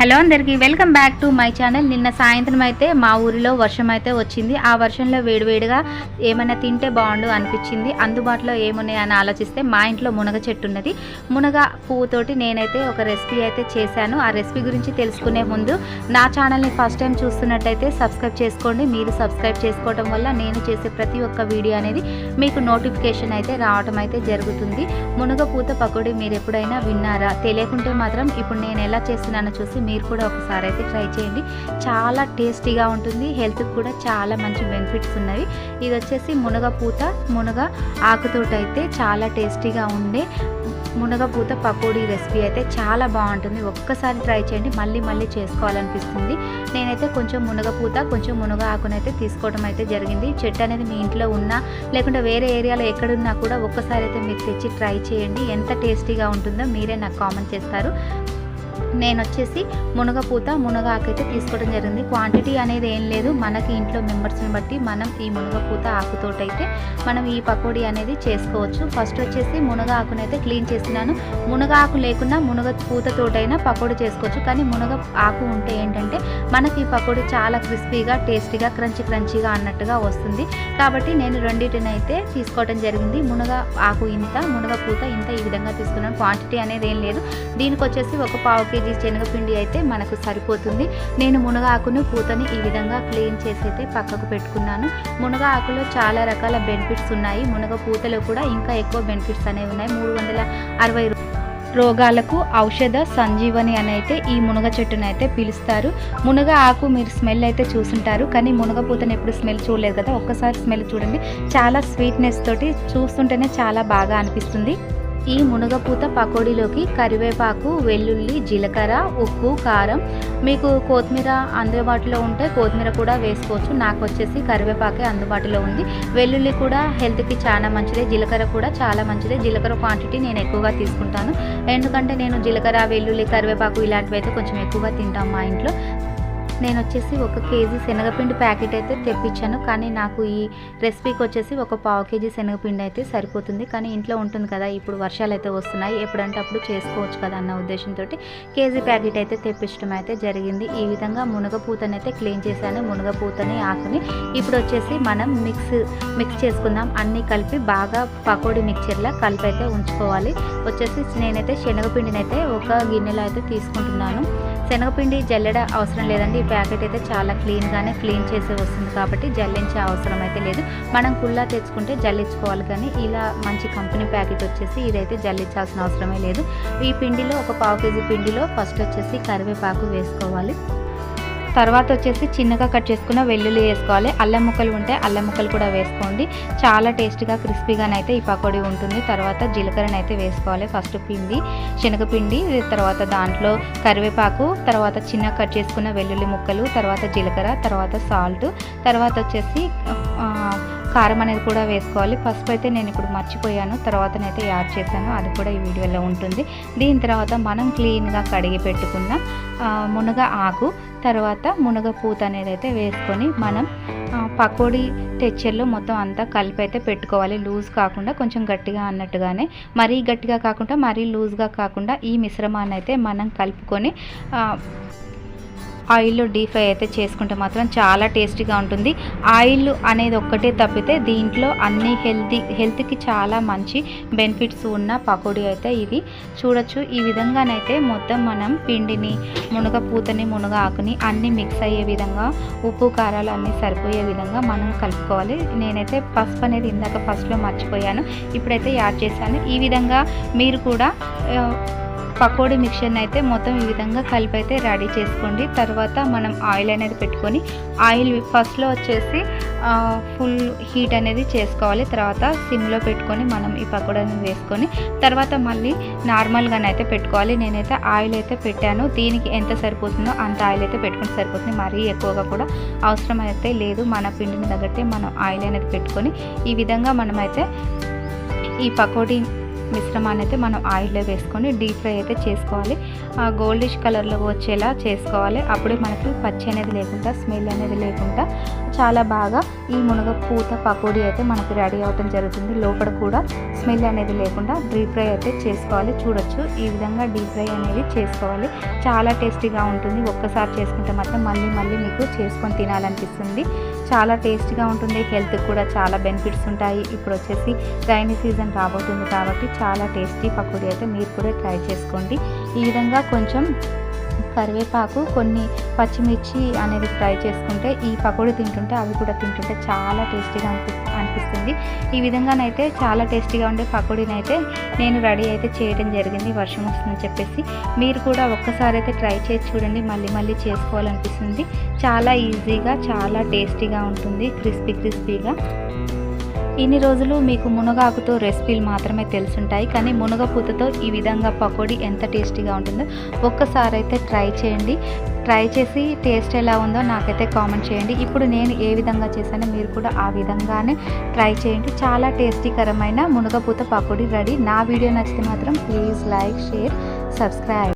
Hello అందరికీ welcome back to my channel. నిన్న సాయంత్రం అయితే మా ఊరిలో వర్షం అయితే వచ్చింది. ఆ వర్షంలో వేడివేడిగా ఏమైనా తింటే బాగుండు అనిపించింది. అందుబాటులో ఏమున్నాయి అని ఆలోచిస్తే మా ఇంట్లో మునగ చెట్టు ఉన్నది. మునగ పువ్వుతోటి నేనైతే ఒక రెసిపీ అయితే చేశాను. ఆ రెసిపీ గురించి తెలుసుకునే ముందు నా ఛానల్ని ఫస్ట్ టైం చూస్తున్నట్టయితే సబ్స్క్రైబ్ చేసుకోండి. మీరు సబ్స్క్రైబ్ చేసుకోవడం వల్ల నేను చేసే ప్రతి ఒక్క వీడియో అనేది మీకు నోటిఫికేషన్ అయితే రావడం అయితే జరుగుతుంది. మునగ పూత పకోడీ మీరు ఎప్పుడైనా విన్నారా? తెలియకుంటే మాత్రం ఇప్పుడు నేను ఎలా చేస్తున్నానో చూసి మీరు కూడా ఒకసారి అయితే ట్రై చేయండి. చాలా టేస్టీగా ఉంటుంది. హెల్త్కి కూడా చాలా మంచి బెనిఫిట్స్ ఉన్నవి. ఇది వచ్చేసి మునగ పూత మునగ ఆకుతోటి అయితే చాలా టేస్టీగా ఉండే మునగపూత పకోడీ రెసిపీ అయితే చాలా బాగుంటుంది. ఒక్కసారి ట్రై చేయండి. మళ్ళీ మళ్ళీ చేసుకోవాలనిపిస్తుంది. నేనైతే కొంచెం మునగపూత కొంచెం మునగ ఆకునైతే తీసుకోవడం అయితే జరిగింది. చెట్టు అనేది మీ ఇంట్లో ఉన్నా లేకుంటే వేరే ఏరియాలో ఎక్కడున్నా కూడా ఒక్కసారి అయితే మీరు తెచ్చి ట్రై చేయండి. ఎంత టేస్టీగా ఉంటుందో మీరే నాకు కామెంట్ చేస్తారు. నేను వచ్చేసి మునగపూత మునగాకైతే అయితే తీసుకోవడం జరిగింది. క్వాంటిటీ అనేది ఏం లేదు. మనకి ఇంట్లో మెంబర్స్ని బట్టి మనం ఈ మునగపూత ఆకుతోటైతే మనం ఈ పకోడీ అనేది చేసుకోవచ్చు. ఫస్ట్ వచ్చేసి మునగ ఆకునైతే క్లీన్ చేసినాను మునగ ఆకు లేకుండా మునగ పూతతోటైనా పకోడీ చేసుకోవచ్చు. కానీ మునగ ఆకు ఉంటే ఏంటంటే మనకి ఈ పకోడీ చాలా క్రిస్పీగా టేస్టీగా క్రంచి క్రంచీగా అన్నట్టుగా వస్తుంది. కాబట్టి నేను రెండింటిని అయితే తీసుకోవడం జరిగింది. మునగ ఆకు ఇంత మునగ పూత ఇంత ఈ విధంగా తీసుకున్నాను. క్వాంటిటీ అనేది ఏం లేదు. దీనికి వచ్చేసి ఒక పావు కేజీ శనగపిండి అయితే మనకు సరిపోతుంది. నేను మునగ ఆకును పూతని ఈ విధంగా క్లీన్ చేసి అయితే పక్కకు పెట్టుకున్నాను. మునగ ఆకులో చాలా రకాల బెనిఫిట్స్ ఉన్నాయి. మునగ పూతలో కూడా ఇంకా ఎక్కువ బెనిఫిట్స్ అనేవి ఉన్నాయి. మూడు వందల అరవై రోగాలకు ఔషధ సంజీవని అని అయితే ఈ మునగ చెట్టును అయితే పిలుస్తారు. మునగ ఆకు మీరు స్మెల్ అయితే చూసుంటారు. కానీ మునగ పూతను ఎప్పుడు స్మెల్ చూడలేదు కదా. ఒక్కసారి స్మెల్ చూడండి. చాలా స్వీట్నెస్ తోటి చూస్తుంటేనే చాలా బాగా అనిపిస్తుంది. ఈ మునగపూత పకోడీలోకి కరివేపాకు వెల్లుల్లి జీలకర్ర ఉప్పు కారం మీకు కొత్తిమీర అందుబాటులో ఉంటే కొత్తిమీర కూడా వేసుకోవచ్చు. నాకు వచ్చేసి కరివేపాకే అందుబాటులో ఉంది. వెల్లుల్లి కూడా హెల్త్కి చాలా మంచిదే. జీలకర్ర కూడా చాలా మంచిదే. జీలకర్ర క్వాంటిటీ నేను ఎక్కువగా తీసుకుంటాను. ఎందుకంటే నేను జీలకర్ర వెల్లుల్లి కరివేపాకు ఇలాంటివి అయితే కొంచెం ఎక్కువగా తింటాం మా ఇంట్లో. నేను వచ్చేసి ఒక కేజీ శనగపిండి ప్యాకెట్ అయితే తెప్పించాను కానీ నాకు ఈ రెసిపీకి వచ్చేసి ఒక పావు కేజీ శనగపిండి అయితే సరిపోతుంది. కానీ ఇంట్లో ఉంటుంది కదా ఇప్పుడు వర్షాలు అయితే వస్తున్నాయి. ఎప్పుడంటే అప్పుడు చేసుకోవచ్చు కదా అన్న ఉద్దేశంతో కేజీ ప్యాకెట్ అయితే తెప్పించడం అయితే జరిగింది. ఈ విధంగా మునగపూతని అయితే క్లీన్ చేశాను. మునగపూతని ఆకుని ఇప్పుడు వచ్చేసి మనం మిక్స్ మిక్స్ చేసుకుందాం. అన్నీ కలిపి బాగా పకోడీ మిక్చర్లా కలిపి అయితే ఉంచుకోవాలి. వచ్చేసి నేనైతే శనగపిండిని అయితే ఒక గిన్నెలో అయితే తీసుకుంటున్నాను. శనగపిండి జల్లెడ అవసరం లేదండి. ఈ ప్యాకెట్ అయితే చాలా క్లీన్గానే క్లీన్ చేసి వస్తుంది కాబట్టి జల్లించే అవసరం అయితే లేదు. మనం కుల్లా తెచ్చుకుంటే జల్లించుకోవాలి కానీ ఇలా మంచి కంపెనీ ప్యాకెట్ వచ్చేసి ఇదైతే జల్లించాల్సిన అవసరమే లేదు. ఈ పిండిలో ఒక పావు కేజీ పిండిలో ఫస్ట్ వచ్చేసి కరివేపాకు వేసుకోవాలి. తర్వాత వచ్చేసి చిన్నగా కట్ చేసుకున్న వెల్లుల్లి వేసుకోవాలి. అల్లం ముక్కలు ఉంటే అల్లం ముక్కలు కూడా వేసుకోండి. చాలా టేస్ట్గా క్రిస్పీగానైతే ఈ పకోడీ ఉంటుంది. తర్వాత జీలకర్రనైతే వేసుకోవాలి ఫస్ట్ పిండి శనగపిండి తర్వాత దాంట్లో కరివేపాకు తర్వాత చిన్న కట్ చేసుకున్న వెల్లుల్లి ముక్కలు తర్వాత జీలకర్ర తర్వాత సాల్ట్ తర్వాత వచ్చేసి కారం అనేది కూడా వేసుకోవాలి. పసుపు అయితే నేను ఇప్పుడు మర్చిపోయాను. తర్వాతనైతే యాడ్ చేశాను. అది కూడా ఈ వీడియోలో ఉంటుంది. దీని తర్వాత మనం క్లీన్గా కడిగి పెట్టుకున్న మునగ ఆకు తర్వాత మునగ పూత అనేది అయితే వేసుకొని మనం పకోడీ టెక్చర్లో మొత్తం అంతా కలిపి అయితే పెట్టుకోవాలి. లూజ్ కాకుండా కొంచెం గట్టిగా అన్నట్టుగానే. మరీ గట్టిగా కాకుండా మరీ లూజ్గా కాకుండా ఈ మిశ్రమాన్ని అయితే మనం కలుపుకొని ఆయిల్లో డీప్ ఫ్రై అయితే చేసుకుంటే మాత్రం చాలా టేస్టీగా ఉంటుంది. ఆయిల్ అనేది ఒక్కటే తప్పితే దీంట్లో అన్ని హెల్తీ హెల్త్కి చాలా మంచి బెనిఫిట్స్ ఉన్న పకోడీ అయితే ఇది. చూడొచ్చు ఈ విధంగానైతే మొత్తం మనం పిండిని మునగ పూతని మునగ ఆకుని అన్నీ మిక్స్ అయ్యే విధంగా ఉప్పు కారాలు అన్నీ సరిపోయే విధంగా మనం కలుపుకోవాలి. నేనైతే పసుపు అనేది ఇందాక ఫస్ట్లో మర్చిపోయాను. ఇప్పుడైతే యాడ్ చేశాను. ఈ విధంగా మీరు కూడా పకోడీ మిక్చర్ని అయితే మొత్తం ఈ విధంగా కలిపి అయితే రెడీ చేసుకోండి. తర్వాత మనం ఆయిల్ అనేది పెట్టుకొని ఆయిల్ ఫస్ట్లో వచ్చేసి ఫుల్ హీట్ అనేది చేసుకోవాలి. తర్వాత సిమ్లో పెట్టుకొని మనం ఈ పకోడాని వేసుకొని తర్వాత మళ్ళీ నార్మల్గానైతే పెట్టుకోవాలి. నేనైతే ఆయిల్ అయితే పెట్టాను. దీనికి ఎంత సరిపోతుందో అంత ఆయిల్ అయితే పెట్టుకుని సరిపోతుంది. మరీ ఎక్కువగా కూడా అవసరం అయితే లేదు. మన పిండిని తగ్గట్టే మనం ఆయిల్ అనేది పెట్టుకొని ఈ విధంగా మనమైతే ఈ పకోడీ మిశ్రమాన్ని అయితే మనం ఆయిల్లో వేసుకొని డీప్ ఫ్రై అయితే చేసుకోవాలి. గోల్డిష్ కలర్లో వచ్చేలా చేసుకోవాలి. అప్పుడే మనకి పచ్చి అనేది లేకుండా స్మెల్ అనేది లేకుండా చాలా బాగా ఈ మునగ పూత పకోడీ అయితే మనకి రెడీ అవటం జరుగుతుంది. లోపల కూడా స్మెల్ అనేది లేకుండా డీప్ ఫ్రై అయితే చేసుకోవాలి. చూడొచ్చు. ఈ విధంగా డీప్ ఫ్రై అనేది చేసుకోవాలి. చాలా టేస్టీగా ఉంటుంది. ఒక్కసారి చేసుకుంటే మాత్రం మళ్ళీ మళ్ళీ మీకు చేసుకొని తినాలనిపిస్తుంది. చాలా టేస్టీగా ఉంటుంది. హెల్త్కి కూడా చాలా బెనిఫిట్స్ ఉంటాయి. ఇప్పుడు వచ్చేసి రైనీ సీజన్ రాబోతుంది కాబట్టి చాలా టేస్టీ పకోడీ అయితే మీరు కూడా ట్రై చేసుకోండి. ఈ విధంగా కొంచెం కరివేపాకు కొన్ని పచ్చిమిర్చి అనేది ఫ్రై చేసుకుంటే ఈ పకోడీ తింటుంటే అవి కూడా తింటుంటే చాలా టేస్టీగా అనిపి అనిపిస్తుంది. ఈ విధంగానైతే చాలా టేస్టీగా ఉండే పకోడీని అయితే నేను రెడీ అయితే చేయడం జరిగింది వర్షం వస్తుందని చెప్పేసి. మీరు కూడా ఒక్కసారి అయితే ట్రై చేసి చూడండి మళ్ళీ మళ్ళీ చేసుకోవాలనిపిస్తుంది. చాలా ఈజీగా చాలా టేస్టీగా ఉంటుంది క్రిస్పీ క్రిస్పీగా. ఇన్ని రోజులు మీకు మునగాకుతో రెసిపీలు మాత్రమే తెలుసుంటాయి కానీ మునగపూతతో ఈ విధంగా పకోడీ ఎంత టేస్టీగా ఉంటుందో ఒక్కసారి అయితే ట్రై చేయండి. ట్రై చేసి టేస్ట్ ఎలా ఉందో నాకైతే కామెంట్ చేయండి. ఇప్పుడు నేను ఏ విధంగా చేశానో మీరు కూడా ఆ విధంగానే ట్రై చేయండి. చాలా టేస్టీకరమైన మునగపూత పకోడీ రెడీ. నా వీడియో నచ్చితే మాత్రం ప్లీజ్ లైక్ షేర్ సబ్స్క్రైబ్.